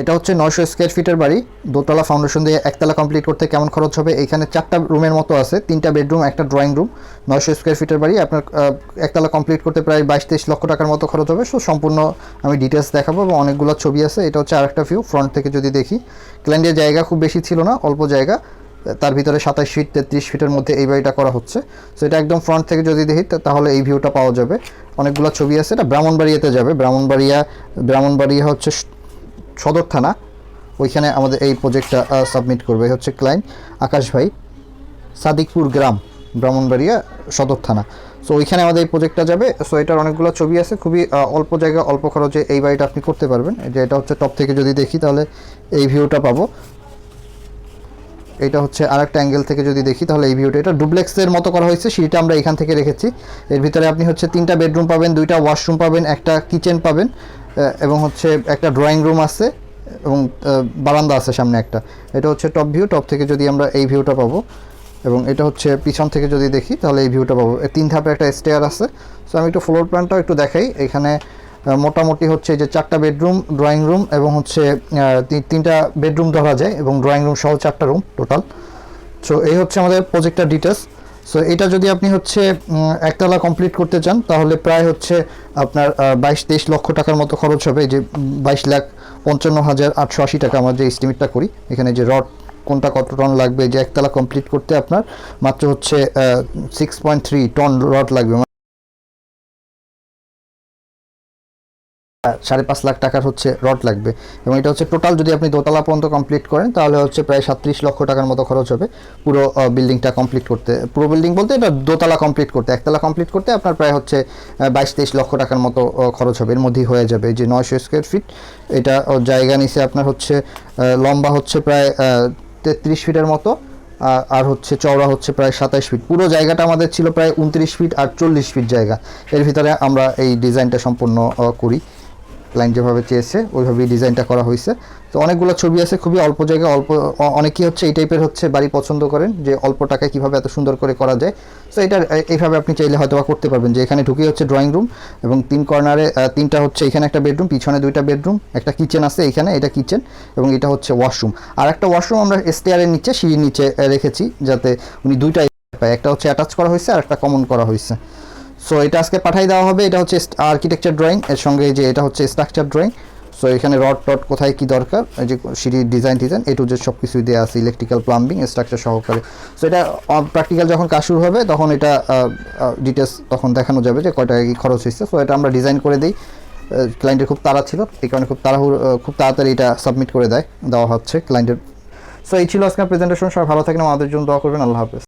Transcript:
এটা হচ্ছে নয়শো স্কোয়ার ফিটের বাড়ি। দোতলা ফাউন্ডেশন দিয়ে একতলা কমপ্লিট করতে কেমন খরচ হবে? এখানে চারটা রুমের মতো আছে, তিনটা বেডরুম একটা ড্রয়িং রুম নয়শো স্কোয়ার ফিটের বাড়ি, আপনার একতলা কমপ্লিট করতে প্রায় বাইশ তেইশ লক্ষ টাকার মতো খরচ হবে। সো সম্পূর্ণ আমি ডিটেলস দেখাবো এবং অনেকগুলো ছবি আছে। এটা হচ্ছে আরেকটা ভিউ ফ্রন্ট থেকে যদি দেখি। ক্ল্যান্ডের জায়গা খুব বেশি ছিল না, অল্প জায়গা। তার ভিতরে সাতাশ ফিট তেত্রিশ ফিটের মধ্যে এই বাড়িটা করা হচ্ছে। সো এটা একদম ফ্রন্ট থেকে যদি দেখি তাহলে এই ভিউটা পাওয়া যাবে। অনেকগুলো ছবি আছে, এটা ব্রাহ্মণবাড়িয়াতে যাবে। ব্রাহ্মণবাড়িয়া ব্রাহ্মণবাড়িয়া হচ্ছে সদর থানা। ওইখানে আমাদের এই প্রজেক্টটা সাবমিট করবে। হচ্ছে ক্লায়েন্ট আকাশ ভাই, সাদিকপুর গ্রাম, ব্রাহ্মণবাড়িয়া সদর থানা। সো ওইখানে আমাদের এই প্রজেক্টটা যাবে। সো এটার অনেকগুলো ছবি আছে। খুবই অল্প জায়গা, অল্প খরচে এই বাড়িটা আপনি করতে পারবেন। যে এটা হচ্ছে টপ থেকে যদি দেখি, তাহলে এই ভিউটা পাবো। এটা হচ্ছে আরেকটা অ্যাঙ্গেল থেকে যদি দেখি, তাহলে এই ভিউটা এটা ডুপ্লেক্সের মতো করা হয়েছে, সিঁড়িটা আমরা এখান থেকে রেখেছি। এর ভিতরে আপনি হচ্ছে তিনটা বেডরুম পাবেন, দুইটা ওয়াশরুম পাবেন, একটা কিচেন পাবেন এবং হচ্ছে একটা ড্রয়িং রুম আছে, এবং বারান্দা আছে সামনে একটা। এটা হচ্ছে টপ ভিউ টপ থেকে যদি আমরা এই ভিউটা পাবো, এবং এটা হচ্ছে পিছন থেকে যদি দেখি, তাহলে এই ভিউটা পাবো। তিন ধাপে একটা স্টেয়ার আছে। সো আমি একটু ফ্লোর প্ল্যানটাও একটু দেখাই। এখানে মোটামুটি হচ্ছে যে চারটা বেডরুম, ড্রয়িং রুম এবং হচ্ছে তিনটা বেডরুম ধরা যায় এবং ড্রয়িং রুম সহ চারটা রুম টোটাল। সো এই হচ্ছে আমাদের প্রজেক্টটা ডিটেলস সো এটা যদি আপনি হচ্ছে একতলা কমপ্লিট করতে চান, তাহলে প্রায় হচ্ছে আপনার বাইশ, তেইশ লক্ষ টাকার মতো খরচ হবে। যে বাইশ লাখ পঞ্চান্ন হাজার আটশো আশি টাকা আমরা যে এস্টিমেটটা করি, এখানে যে রড কোনটা কত টন লাগবে যে একতলা কমপ্লিট করতে আপনার মাত্র হচ্ছে six point three ton rod লাগবে। সাড়ে পাঁচ লাখ টাকার হচ্ছে রড লাগবে। এবং এটা হচ্ছে টোটাল যদি আপনি দোতলা পর্যন্ত কমপ্লিট করেন, তাহলে হচ্ছে প্রায় সাতত্রিশ লক্ষ টাকার মতো খরচ হবে পুরো বিল্ডিংটা কমপ্লিট করতে। পুরো বিল্ডিং বলতে এটা দোতলা কমপ্লিট করতে। একতলা কমপ্লিট করতে আপনার প্রায় হচ্ছে বাইশ তেইশ লক্ষ টাকার মতো খরচ হবে। এর মধ্যেই হয়ে যাবে যে নয়শো স্কোয়ার ফিট এটা জায়গা নিচে আপনার হচ্ছে লম্বা হচ্ছে প্রায় তেত্রিশ ফিটের মতো আর হচ্ছে চওড়া হচ্ছে প্রায় সাতাশ ফিট পুরো জায়গাটা আমাদের ছিল প্রায় উনত্রিশ ফিট আর চল্লিশ ফিট জায়গা। এর ভিতরে আমরা এই ডিজাইনটা সম্পূর্ণ করি। ক্লায়েন্ট যেভাবে চেয়েছে, ওইভাবেই ডিজাইনটা করা হয়েছে। তো অনেকগুলো ছবি আছে, খুবই অল্প জায়গায়, অল্প অনেকেই হচ্ছে এই টাইপের হচ্ছে বাড়ি পছন্দ করেন, যে অল্প টাকায় কীভাবে এত সুন্দর করে করা যায়। তো এটা এইভাবে আপনি চাইলে হয়তো বা করতে পারবেন, যে এখানে ঢুকে হচ্ছে ড্রয়িং রুম এবং তিন কর্নারে তিনটা হচ্ছে এখানে একটা বেডরুম পিছনে দুইটা বেডরুম একটা কিচেন আছে এখানে, এটা কিচেন এবং এটা হচ্ছে ওয়াশরুম আর একটা ওয়াশরুম আমরা স্টেয়ারের নিচে, সিঁড়ির নিচে রেখেছি, যাতে উনি দুইটা পায়। একটা হচ্ছে অ্যাটাচ করা হয়েছে আর একটা কমন করা হয়েছে। সো এটা আজকে পাঠাই দেওয়া হবে। এটা হচ্ছে আর্কিটেকচার ড্রয়িং এর সঙ্গে যে এটা হচ্ছে স্ট্রাকচার ড্রয়িং সো এখানে রড টড কোথায় কি দরকার? যে সিঁড়ির ডিজাইন ডিজাইন এ টু যে সব কিছুই দেওয়া আছে ইলেকট্রিক্যাল প্লাম্বিং স্ট্রাকচার সহকারে। সো এটা প্র্যাকটিক্যাল যখন কাজ শুরু হবে, তখন এটা ডিটেলস তখন দেখানো যাবে যে কয় টাকা কি খরচ হয়েছে। সো এটা আমরা ডিজাইন করে দিই। ক্লায়েন্টের খুব তাড়া ছিল। এই কারণে খুব তাড়াহুড়ো খুব তাড়াতাড়ি এটা সাবমিট করে দেয়। দেওয়া হচ্ছে ক্লায়েন্টের সো এই ছিল আজকের প্রেজেন্টেশন সবাই ভালো থাকেন আমাদের জন্য দোয়া করবেন। আল্লাহ হাফেজ।